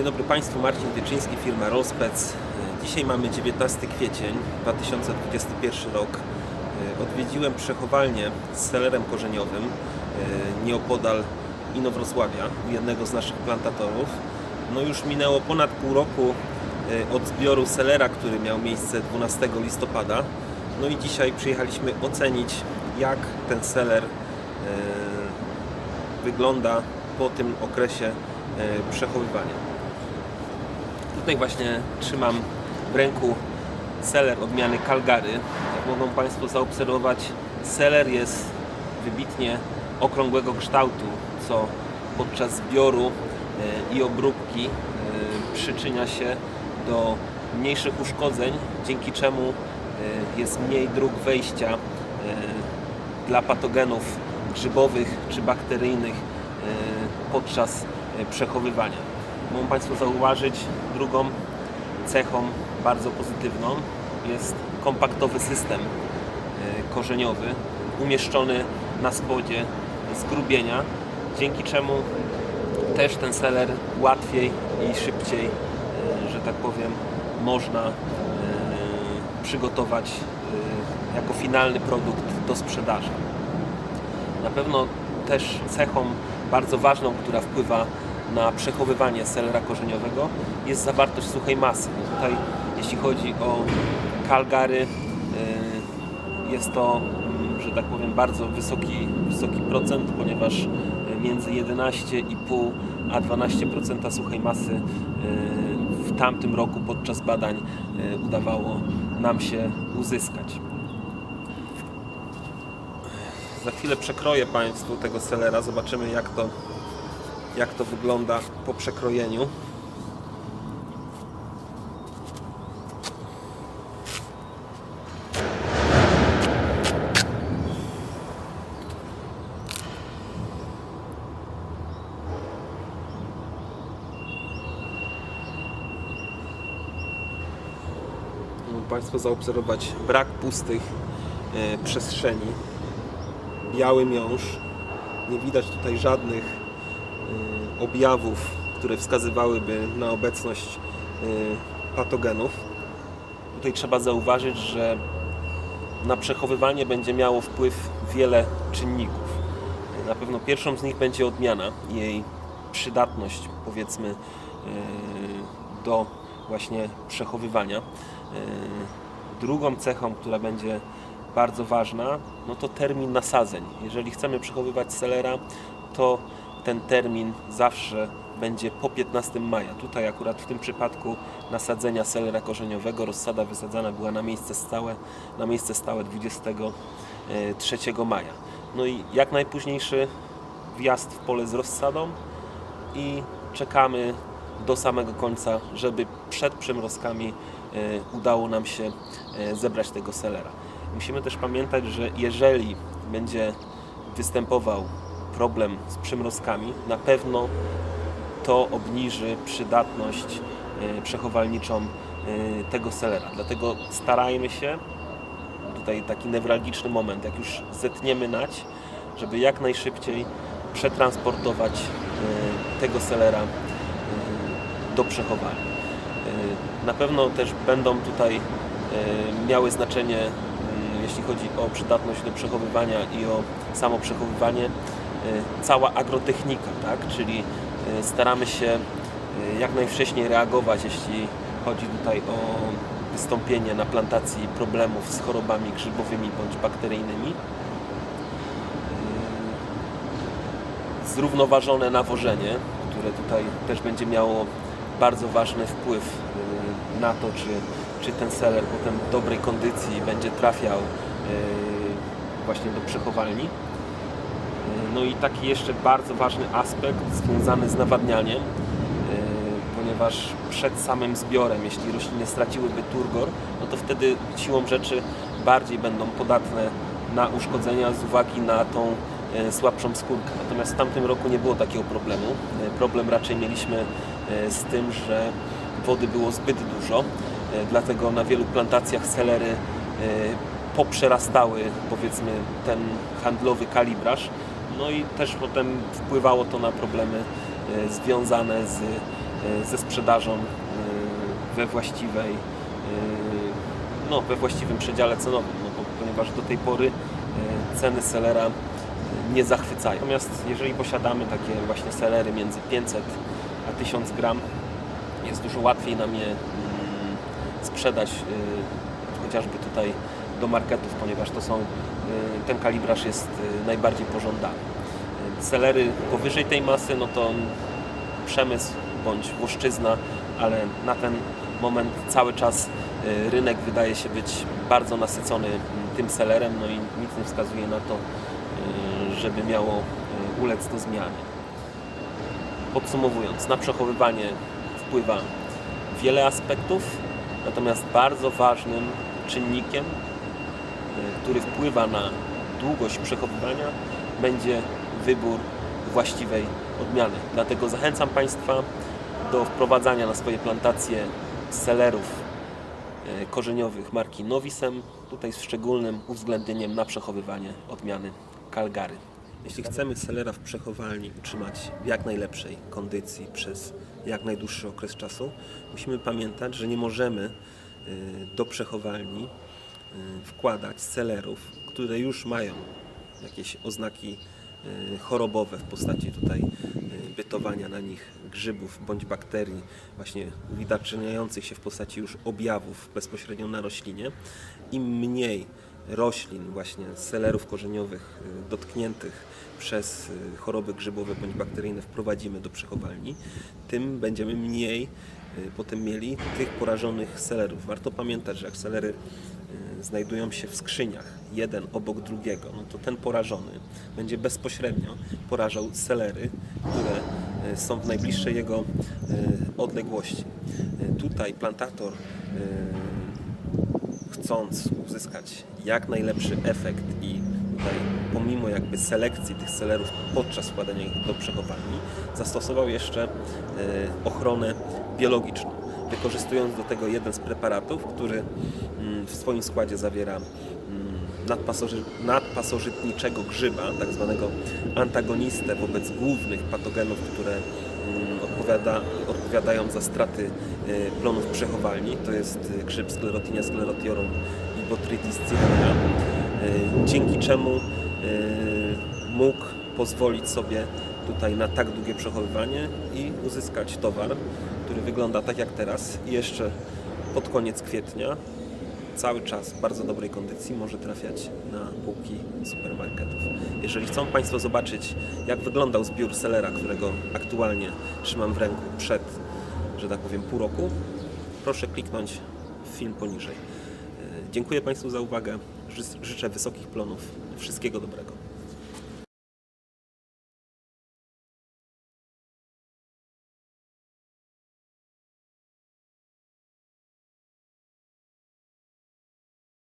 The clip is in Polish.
Dzień dobry Państwu, Marcin Wieczyński, firma Rospec. Dzisiaj mamy 19 kwiecień 2021 rok. Odwiedziłem przechowalnię z selerem korzeniowym e, nieopodal Inowrocławia, jednego z naszych plantatorów. No już minęło ponad pół roku e, od zbioru selera, który miał miejsce 12 listopada. No i dzisiaj przyjechaliśmy ocenić, jak ten seler e, wygląda po tym okresie przechowywania. Tutaj właśnie trzymam w ręku seler odmiany Calgary. Jak mogą Państwo zaobserwować, seler jest wybitnie okrągłego kształtu, co podczas zbioru e, i obróbki e, przyczynia się do mniejszych uszkodzeń, dzięki czemu e, jest mniej dróg wejścia dla patogenów grzybowych czy bakteryjnych podczas przechowywania. Mogą Państwo zauważyć drugą cechą bardzo pozytywną jest kompaktowy system e, korzeniowy umieszczony na spodzie zgrubienia, dzięki czemu też ten seler łatwiej i szybciej, e, że tak powiem, można e, przygotować jako finalny produkt do sprzedaży. Na pewno też cechą bardzo ważną, która wpływa na przechowywanie selera korzeniowego jest zawartość suchej masy. No tutaj jeśli chodzi o Calgary y, jest to, mm, że tak powiem, bardzo wysoki, wysoki procent, ponieważ y, między 11,5 a 12% suchej masy y, w tamtym roku podczas badań udawało nam się uzyskać. Za chwilę przekroję Państwu tego selera, zobaczymy jak to, jak to wygląda po przekrojeniu. Państwo zaobserwować brak pustych e, przestrzeni. Biały miąższ. Nie widać tutaj żadnych objawów, które wskazywałyby na obecność e, patogenów. Tutaj trzeba zauważyć, że na przechowywanie będzie miało wpływ wiele czynników. Na pewno pierwszą z nich będzie odmiana, jej przydatność, powiedzmy, yy, do właśnie przechowywania. Yy, Drugą cechą, która będzie bardzo ważna, no to termin nasadzeń. Jeżeli chcemy przechowywać selera, to ten termin zawsze będzie po 15 maja. Tutaj akurat w tym przypadku nasadzenia selera korzeniowego rozsada wysadzana była na miejsce stałe, na miejsce stałe 23 maja. No i jak najpóźniejszy wjazd w pole z rozsadą i czekamy do samego końca, żeby przed przymrozkami e, udało nam się e, zebrać tego selera. Musimy też pamiętać, że jeżeli będzie występował problem z przymrozkami, na pewno to obniży przydatność e, przechowalniczą e, tego selera. Dlatego starajmy się, tutaj taki newralgiczny moment, jak już zetniemy nać, żeby jak najszybciej przetransportować e, tego selera do przechowalni. E, Na pewno też będą tutaj miały znaczenie, mm, jeśli chodzi o przydatność do przechowywania i o samo przechowywanie, cała agrotechnika, tak? czyli e, staramy się e, jak najwcześniej reagować, jeśli chodzi tutaj o wystąpienie na plantacji problemów z chorobami grzybowymi bądź bakteryjnymi. zrównoważone nawożenie, które tutaj też będzie miało bardzo ważny wpływ y, na to, czy, czy ten seler potem w dobrej kondycji będzie trafiał y, właśnie do przechowalni. No i taki jeszcze bardzo ważny aspekt związany z nawadnianiem, y, ponieważ przed samym zbiorem, jeśli rośliny straciłyby turgor, no to wtedy siłą rzeczy bardziej będą podatne na uszkodzenia z uwagi na tą e, słabszą skórkę. Natomiast w tamtym roku nie było takiego problemu. E, Problem raczej mieliśmy e, z tym, że wody było zbyt dużo, e, dlatego na wielu plantacjach selery e, poprzerastały powiedzmy ten handlowy kalibraż. No i też potem wpływało to na problemy e, związane z e, ze sprzedażą e, we właściwej, no, we właściwym przedziale cenowym, no, bo, ponieważ do tej pory ceny selera nie zachwycają. Natomiast jeżeli posiadamy takie właśnie selery między 500 a 1000 gram, jest dużo łatwiej nam je mm, sprzedać chociażby tutaj do marketów, ponieważ to są, y, ten kalibraż jest y, najbardziej pożądany. Y, Selery powyżej tej masy, no to przemysł bądź włoszczyzna, ale na ten moment cały czas y, rynek wydaje się być bardzo nasycony tym selerem, no i nic nie wskazuje na to, żeby miało ulec to zmianie. Podsumowując, na przechowywanie wpływa wiele aspektów, natomiast bardzo ważnym czynnikiem, który wpływa na długość przechowywania, będzie wybór właściwej odmiany. Dlatego zachęcam Państwa do wprowadzania na swoje plantacje selerów y, korzeniowych marki Nowisem, tutaj z szczególnym uwzględnieniem na przechowywanie odmiany Calgary. Jeśli chcemy selera w przechowalni utrzymać w jak najlepszej kondycji przez jak najdłuższy okres czasu, musimy pamiętać, że nie możemy y, do przechowalni y, wkładać selerów, które już mają jakieś oznaki y, chorobowe w postaci tutaj y, bytowania na nich grzybów bądź bakterii, właśnie uwidaczniających się w postaci już objawów bezpośrednio na roślinie. Im mniej roślin, właśnie selerów korzeniowych y, dotkniętych przez y, choroby grzybowe bądź bakteryjne wprowadzimy do przechowalni, tym będziemy mniej y, potem mieli tych porażonych selerów. Warto pamiętać, że jak selery y, znajdują się w skrzyniach, jeden obok drugiego, no to ten porażony będzie bezpośrednio porażał selery, które y, są w najbliższej jego y, odległości. Y, Tutaj plantator y, chcąc uzyskać jak najlepszy efekt i tutaj pomimo jakby selekcji tych selerów podczas wkładania ich do przechowalni zastosował jeszcze ochronę biologiczną, wykorzystując do tego jeden z preparatów, który mm, w swoim składzie zawiera mm, nadpasoży, nadpasożytniczego grzyba, tak zwanego antagonistę wobec głównych patogenów, które mm, odpowiada, odpowiadają za straty e, plonów przechowalni. To jest e, grzyb Sclerotinia sclerotiorum i Botrytis cyanea, e, dzięki czemu mógł pozwolić sobie tutaj na tak długie przechowywanie i uzyskać towar, który wygląda tak jak teraz jeszcze pod koniec kwietnia cały czas w bardzo dobrej kondycji może trafiać na półki supermarketów. Jeżeli chcą Państwo zobaczyć, jak wyglądał zbiór selera, którego aktualnie trzymam w ręku przed, że tak powiem, pół roku, proszę kliknąć w film poniżej. Dziękuję Państwu za uwagę. Ży- Życzę wysokich plonów. Wszystkiego dobrego.